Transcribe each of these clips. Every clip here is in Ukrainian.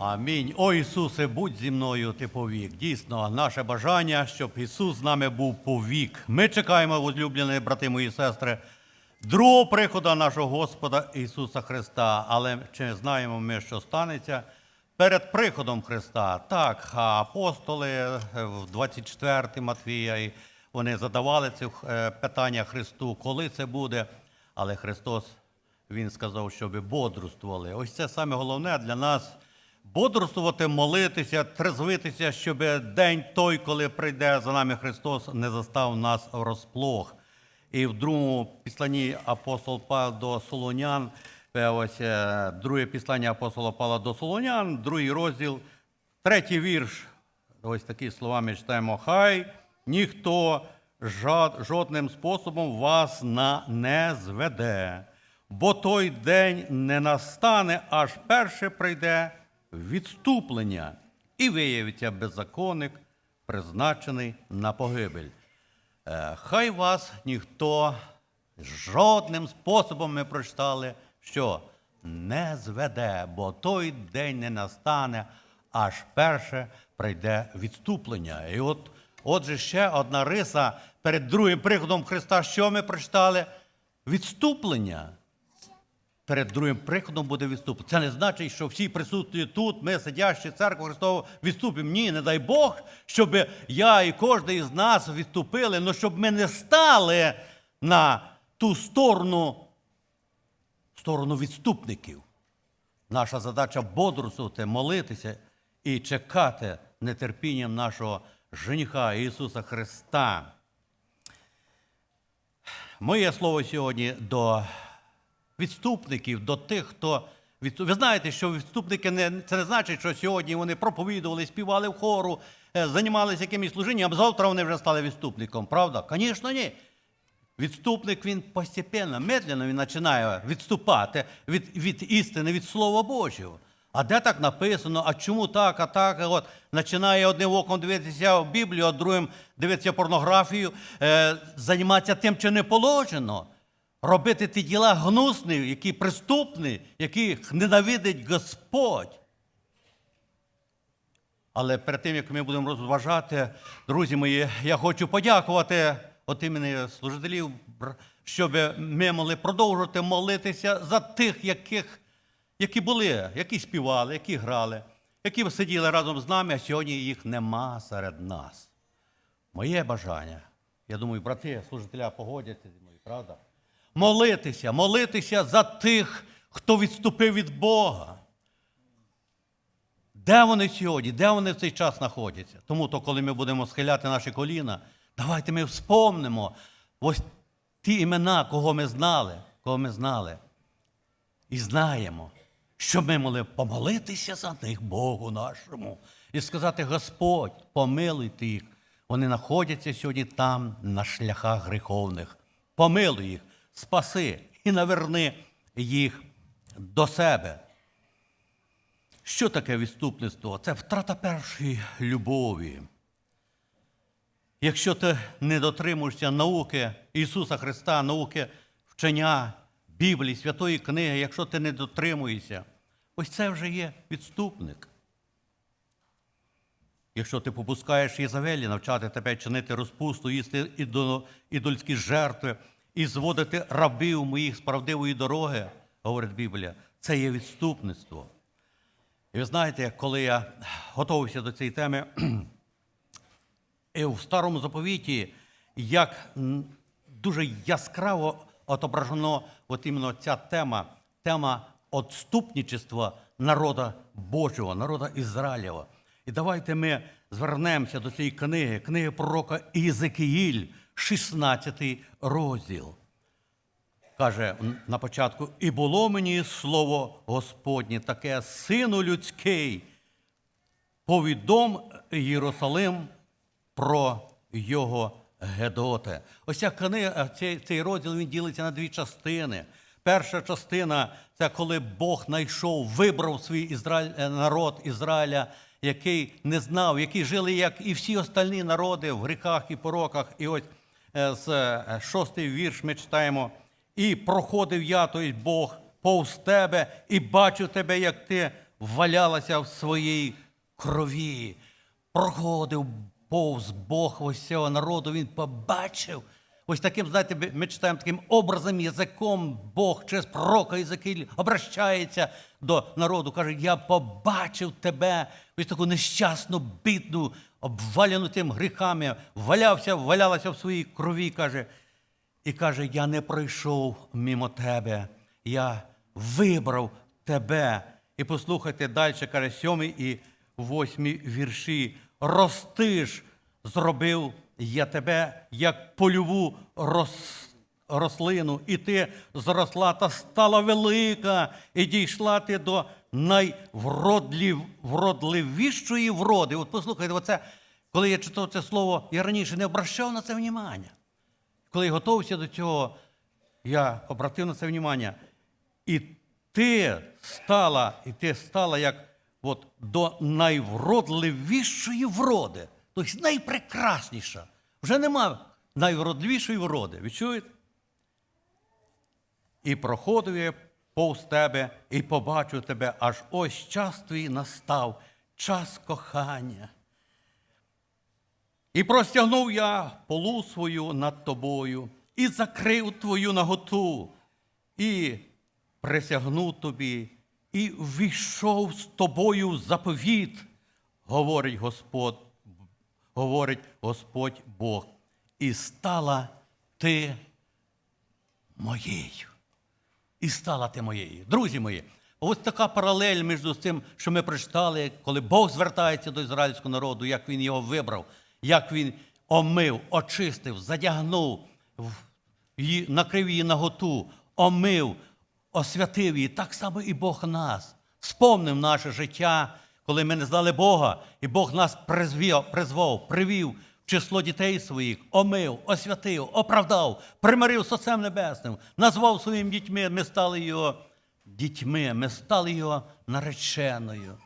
Амінь. О Ісусе, будь зі мною ти повік. Дійсно, наше бажання, щоб Ісус з нами був повік. Ми чекаємо, возлюблені брати мої сестри, другого приходу нашого Господа Ісуса Христа. Але чи знаємо ми, що станеться перед приходом Христа? Так, апостоли в 24 Матвія і вони задавали це питання Христу, коли це буде. Але Христос він сказав, щоб бодрствували. Ось це саме головне для нас бодрствувати, молитися, трезвитися, щоб день той, коли прийде за нами Христос, не застав нас врозплох. І в другому післанні апостол Павло до Солонян, е, ось е, друге післання апостола Павла до Солонян, другий розділ, третій вірш. Ось такі слова ми читаємо. Хай ніхто жодним способом вас на не зведе, бо той день не настане, аж перше прийде відступлення, і виявиться беззаконник, призначений на погибель. Е, Хай вас ніхто жодним способом ми прочитали, що не зведе, бо той день не настане, аж перше прийде відступлення. І от, отже, ще одна риса перед другим приходом Христа, що ми прочитали? Відступлення. Перед другим приходом буде відступ. Це не значить, що всі присутні тут, ми, сидящі церкву Христову, відступимо. Ні, не дай Бог, щоб я і кожен із нас відступили, але щоб ми не стали на ту сторону, сторону відступників. Наша задача бодрствувати, молитися і чекати нетерпінням нашого жениха Ісуса Христа. Моє слово сьогодні до відступників, до тих, хто відступ... Ви знаєте, що відступники не це не значить, що сьогодні вони проповідували, співали в хору, е, займалися якимось служінням, а завтра вони вже стали відступником. Правда? Звісно, ні. Відступник він постепенно, медленно він починає відступати від, від істини, від Слова Божого. А де так написано? А чому так, а так? От починає одним оком дивитися в Біблію, а другим дивитися порнографію, е, займатися тим, що не положено. Робити ті діла гнусні, які приступні, яких ненавидить Господь. Але перед тим, як ми будемо розважати, друзі мої, я хочу подякувати от імені служителів, щоб ми могли продовжувати молитися за тих, яких, які були, які співали, які грали, які сиділи разом з нами, а сьогодні їх нема серед нас. Моє бажання, я думаю, брати, служителя погодяться зі мною, правда? Молитися, молитися за тих, хто відступив від Бога. Де вони сьогодні? Де вони в цей час знаходяться? Тому то, коли ми будемо схиляти наші коліна, давайте ми вспомнимо ось ті імена, кого ми знали, кого ми знали. І знаємо, що ми могли помолитися за них Богу нашому і сказати: Господь, помилуйте їх. Вони знаходяться сьогодні там, на шляхах гріховних. Помилуй їх, спаси і наверни їх до себе. Що таке відступництво? Це втрата першої любові. Якщо ти не дотримуєшся науки Ісуса Христа, науки вчення Біблії, Святої Книги, якщо ти не дотримуєшся, ось це вже є відступник. Якщо ти попускаєш Єзавелі навчати тебе чинити розпусту, їсти ідольські жертви і зводити рабів моїх з правдивої дороги, говорить Біблія, це є відступництво. І ви знаєте, коли я готувався до цієї теми, і в старому заповіті, як дуже яскраво отображено от іменно ця тема, тема отступничества народа Божого, народа Ізраїлєва. І давайте ми звернемося до цієї книги, книги пророка Ізекіїль, 16 розділ каже на початку: І було мені слово Господнє, таке сину людський, повідом Єрусалим про його Гедоте. Ось ця книга, цей, цей розділ він ділиться на дві частини. Перша частина це коли Бог знайшов, вибрав свій Ізраїль, е, народ Ізраїля, який не знав, які жили, як і всі остальні народи в гріхах і пороках. І ось з е, шостий вірш ми читаємо. І проходив я, тобто Бог, повз тебе, і бачив тебе, як ти валялася в своїй крові. Проходив повз Бог ось цього народу, він побачив. Ось таким, знаєте, ми- читаємо таким образом, язиком Бог через пророка Єзекіль обращається до народу. Каже: Я побачив тебе, ось таку нещасну, бідну, обваляну тим гріхами, валявся, валялася в своїй крові. каже, і каже: Я не пройшов мимо тебе, я вибрав тебе. І послухайте далі, каже, сьомий і восьмі вірші. Рости ж зробив я тебе, як польову рос, рослину, і ти зросла та стала велика, і дійшла ти до найвродлів, вродливішої вроди. От послухайте, оце, коли я читав це слово, я раніше не обращав на це внимання. Коли я готувався до цього, я обратив на це внимання. І ти стала, і ти стала як от, до найвродливішої вроди, тобто найпрекрасніша. Вже нема найвродливішої вроди. Ви? І проходив повз тебе, і побачив тебе, аж ось час твій настав, час кохання. І простягнув я полу свою над тобою, і закрив твою наготу, і присягнув тобі, і ввійшов з тобою в заповіт, говорить Господь, говорить Господь Бог, і стала ти моєю. І стала ти моєю. Друзі мої, ось така паралель між тим, що ми прочитали, коли Бог звертається до ізраїльського народу, як він його вибрав, як він омив, очистив, задягнув, накрив її наготу, омив, освятив її. Так само і Бог нас. Спомнив наше життя, коли ми не знали Бога, і Бог нас призвів, призвав, привів число дітей своїх, омив, освятив, оправдав, примирив з Отцем Небесним, назвав своїми дітьми, ми стали його дітьми, ми стали його нареченою.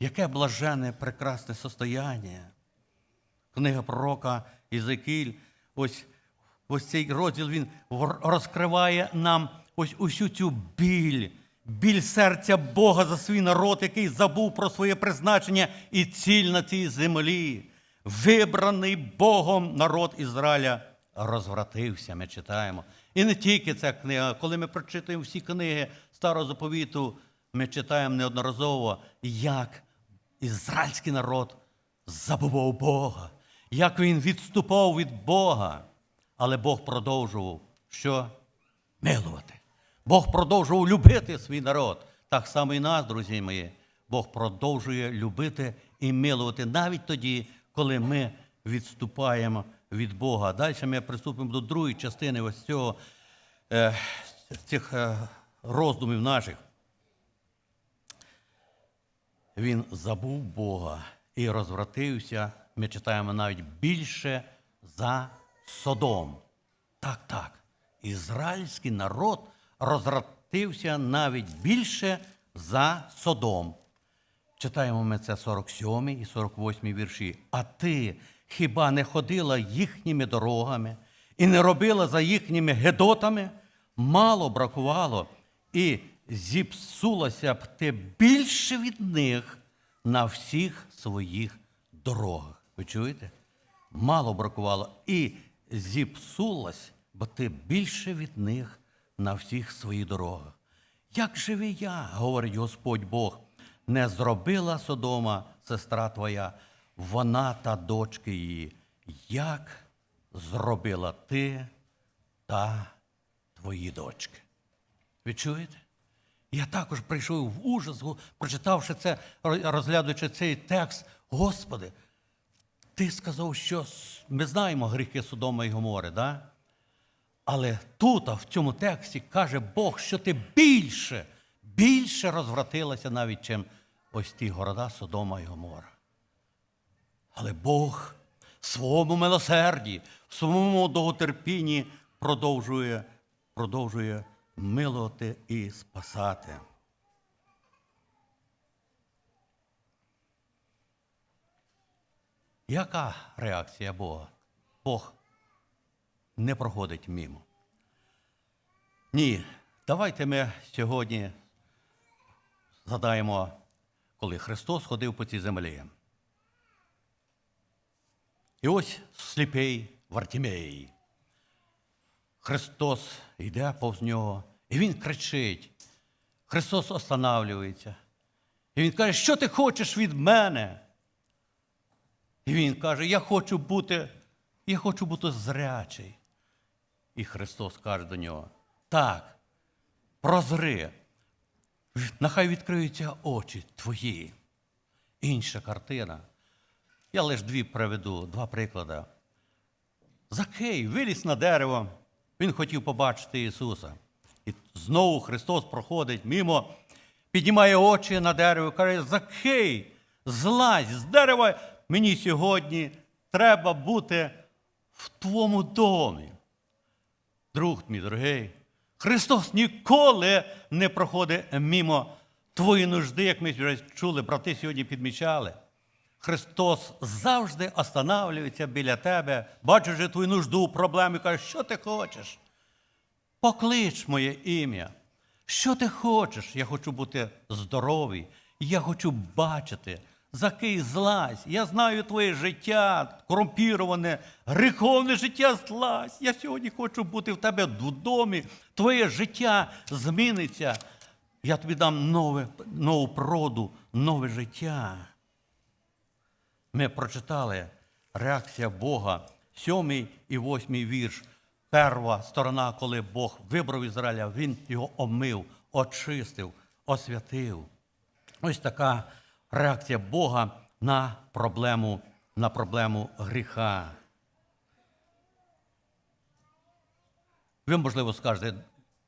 Яке блаженне, прекрасне состояння. Книга пророка Ізекіль, ось, ось цей розділ він розкриває нам ось усю цю біль, біль серця Бога за свій народ, який забув про своє призначення і ціль на цій землі. Вибраний Богом народ Ізраїля розвратився, ми читаємо. І не тільки ця книга, коли ми прочитуємо всі книги Старого заповіту, ми читаємо неодноразово, як ізраїльський народ забував Бога, як він відступав від Бога. Але Бог продовжував що? Милувати. Бог продовжував любити свій народ. Так само і нас, друзі мої. Бог продовжує любити і милувати навіть тоді, коли ми відступаємо від Бога. Далі ми приступимо до другої частини ось цього, е, цих е, роздумів наших. Він забув Бога і розвратився, ми читаємо навіть більше за Содом. Так, так. Ізраїльський народ розвратився навіть більше за Содом. Читаємо ми це 47 і 48 вірші. А ти хіба не ходила їхніми дорогами і не робила за їхніми гедотами? Мало бракувало, і зіпсулася б ти більше від них на всіх своїх дорогах. Ви чуєте? Мало бракувало, і зіпсулась, бо ти більше від них на всіх своїх дорогах. Як живе я, говорить Господь Бог, не зробила Содома, сестра твоя, вона та дочки її, як зробила ти та твої дочки. Ви чуєте? Я також прийшов в ужас, прочитавши це, розглядуючи цей текст. Господи, ти сказав, що ми знаємо гріхи Содома і Гомори, да? Але тут, в цьому тексті, каже Бог, що ти більше, більше розвратилася навіть, чим ось ті города Содома і Гомора. Але Бог в своєму милосерді, в своєму довготерпінні продовжує, продовжує милувати і спасати. Яка реакція Бога? Бог не проходить мимо. Ні, давайте ми сьогодні згадаємо коли Христос ходив по цій землі. І ось сліпий Вартімей. Христос йде повз нього, і Він кричить. Христос останавлюється. І Він каже, що ти хочеш від мене? І Він каже, я хочу бути, я хочу бути зрячий. І Христос каже до нього: так, прозри, нехай відкриються очі твої. Інша картина. Я лише дві приведу, два приклади. Закей виліз на дерево, він хотів побачити Ісуса. І знову Христос проходить мимо, піднімає очі на дерево і каже: Закей, злазь з дерева, мені сьогодні треба бути в твоєму домі. Друг мій дорогий, Христос ніколи не проходить мимо твої нужди, як ми вже чули, брати сьогодні підмічали. Христос завжди останавлюється біля тебе, бачиш твою нужду, проблему, каже, що ти хочеш? Поклич моє ім'я. Що ти хочеш? Я хочу бути здоровий, я хочу бачити. Закий злазь. Я знаю твоє життя, корумпіроване, гріховне життя злазь. Я сьогодні хочу бути в тебе в домі. Твоє життя зміниться. Я тобі дам нове, нову проду, нове життя. Ми прочитали реакція Бога, сьомий і восьмий вірш. Перша сторона, коли Бог вибрав Ізраїля, Він його омив, очистив, освятив. Ось така реакція Бога на проблему, на проблему гріха. Ви, можливо, скажете,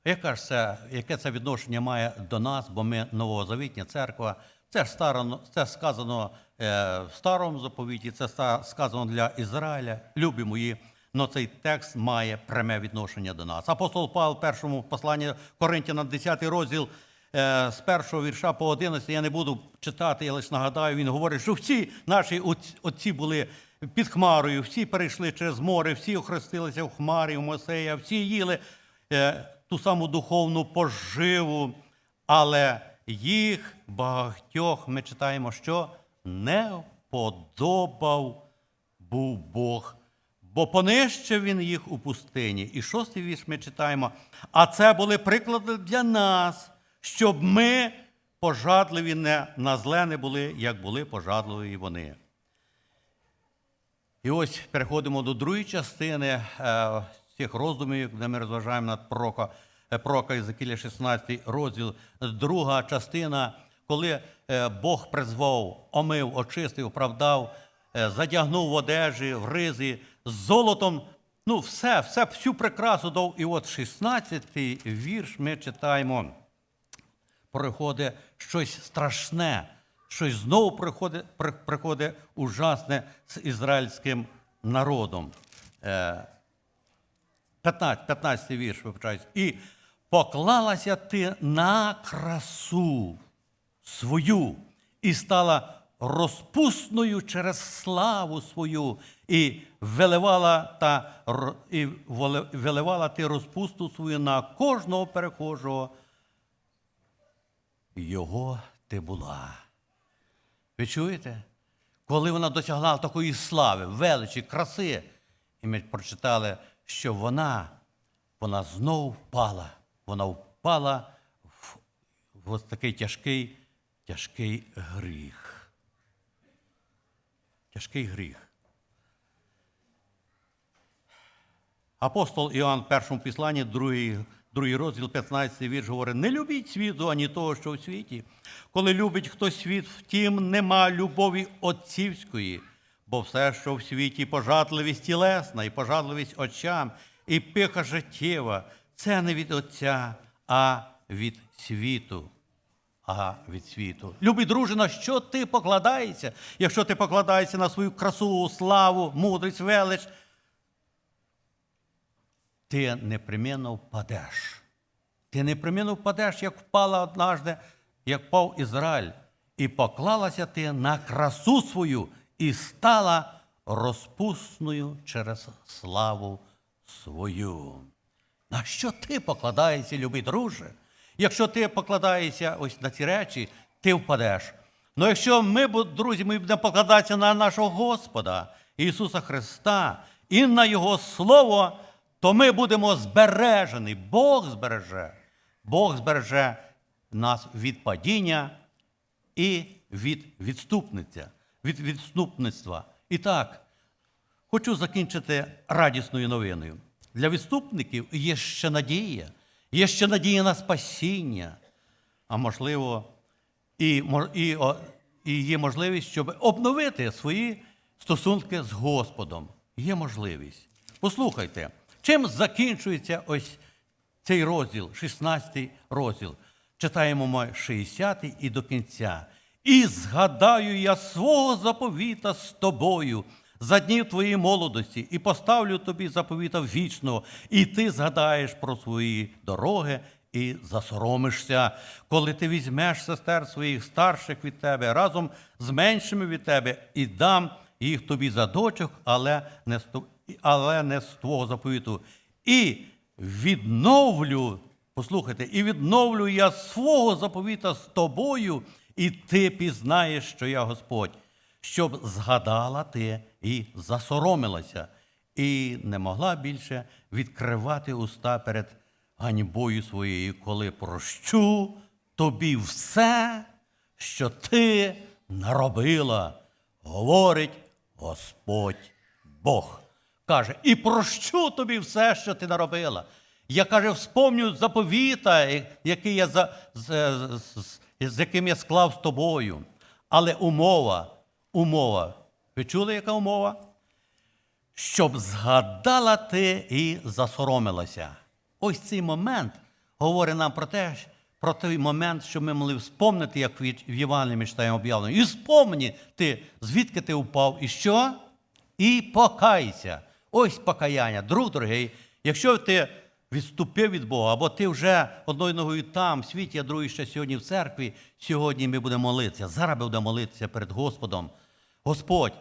яке, ж це, яке це відношення має до нас, бо ми новозавітня церква. Це ж старано, це сказано е, в старому заповіті, це сказано для Ізраїля, любі мої. але цей текст має пряме відношення до нас. Апостол Павло в першому посланні Коринтянам, 10 розділ, з першого вірша по 11, я не буду читати, я лише нагадаю, він говорить, що всі наші отці- отці були під хмарою, всі перейшли через море, всі охрестилися в хмарі, в Мосея, всі їли е, ту саму духовну поживу, але їх багатьох ми читаємо, що не подобав був Бог, бо понищив він їх у пустині. І шостий вірш ми читаємо. А це були приклади для нас, щоб ми пожадливі не на зле не були, як були пожадливі вони. І ось переходимо до другої частини е, цих роздумів, де ми розважаємо над пророка, е, пророка Єзекіля 16 розділ. Друга частина, коли е, Бог призвав, омив, очистив, оправдав, задягнув в одежі, в ризи, з золотом. Ну, все, все, всю прикрасу дав. І от 16-й вірш ми читаємо приходить щось страшне, щось знову приходить, приходить ужасне з ізраїльським народом. Е, 15, 15 вірш, вибачаюсь. І поклалася ти на красу свою і стала розпусною через славу свою, і виливала, та, і виливала ти розпусту свою на кожного перехожого його ти була. Ви чуєте? Коли вона досягла такої слави, величі, краси, і ми прочитали, що вона, вона знову впала. Вона впала в, в ось такий тяжкий, тяжкий гріх. Тяжкий гріх. Апостол Іоанн в першому післанні, другий, другий розділ, 15 вірш говорить: не любіть світу, ані того, що в світі. Коли любить хтось світ, втім, нема любові отцівської, бо все, що в світі, пожадливість тілесна, і пожадливість очам, і пиха життєва, це не від Отця, а від світу. А від світу. Любий друже, на що ти покладаєшся? Якщо ти покладаєшся на свою красу, славу, мудрість, велич, ти непременно впадеш. Ти непременно впадеш, як впала однажды, як впав Ізраїль, і поклалася ти на красу свою і стала розпусною через славу свою. На що ти покладаєшся, любий друже? Якщо ти покладаєшся ось на ці речі, ти впадеш. Ну якщо ми, друзі, ми будемо покладатися на нашого Господа Ісуса Христа і на Його Слово, то ми будемо збережені. Бог збереже. Бог збереже нас від падіння і від відступниця, від відступництва. І так, хочу закінчити радісною новиною. Для відступників є ще надія, є ще надія на спасіння, а можливо, і, і, і є можливість, щоб обновити свої стосунки з Господом. Є можливість. Послухайте, чим закінчується ось цей розділ, 16 розділ. Читаємо ми 60 і до кінця. І згадаю я свого заповіта з тобою за днів твоєї молодості, і поставлю тобі заповіта вічного, і ти згадаєш про свої дороги і засоромишся, коли ти візьмеш сестер своїх старших від тебе разом з меншими від тебе, і дам їх тобі за дочок, але не але не з твого заповіту. І відновлю, послухайте, і відновлю я свого заповіта з тобою, і ти пізнаєш, що я Господь, щоб згадала ти і засоромилася, і не могла більше відкривати уста перед ганьбою своєю, коли прощу тобі все, що ти наробила, говорить Господь Бог. Каже, і прощу тобі все, що ти наробила. Я каже, вспомню заповіта, який я за, з, з, з, з яким я склав з тобою. Але умова, умова. Ви чули, яка умова? Щоб згадала ти і засоромилася. Ось цей момент говорить нам про те, про той момент, що ми могли вспомнити, як в Євангелії ми читаємо об'явлено. І вспомні ти, звідки ти впав, і що? І покайся. Ось покаяння. Друг дорогий, якщо ти відступив від Бога, або ти вже одною ногою там, в світі, а другою ще сьогодні в церкві, сьогодні ми будемо молитися. Зараз будемо молитися перед Господом. Господь,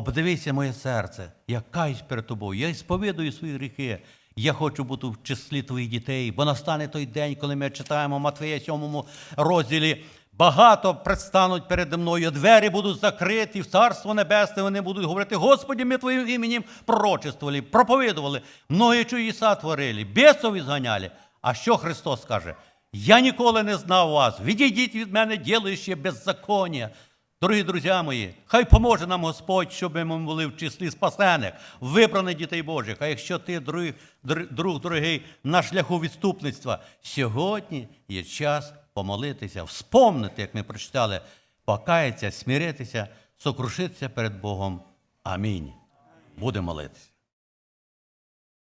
Подивися моє серце, я каюсь перед тобою, я сповідую свої гріхи. Я хочу бути в числі твоїх дітей, бо настане той день, коли ми читаємо Матвея 7 розділі. Багато предстануть передо мною, двері будуть закриті, в Царство Небесне вони будуть говорити, Господі, ми Твоїм іменем пророчествували, проповідували, многі чудеса творили, бісов зганяли. А що Христос каже? Я ніколи не знав вас. Відійдіть від мене, ділище беззаконня. Дорогі друзі мої, хай поможе нам Господь, щоб ми були в числі спасених, вибраних дітей Божих. А якщо ти, друг, др- друг дорогий, на шляху відступництва, сьогодні є час помолитися, вспомнити, як ми прочитали, покаятися, сміритися, сокрушитися перед Богом. Амінь. Будемо молитися.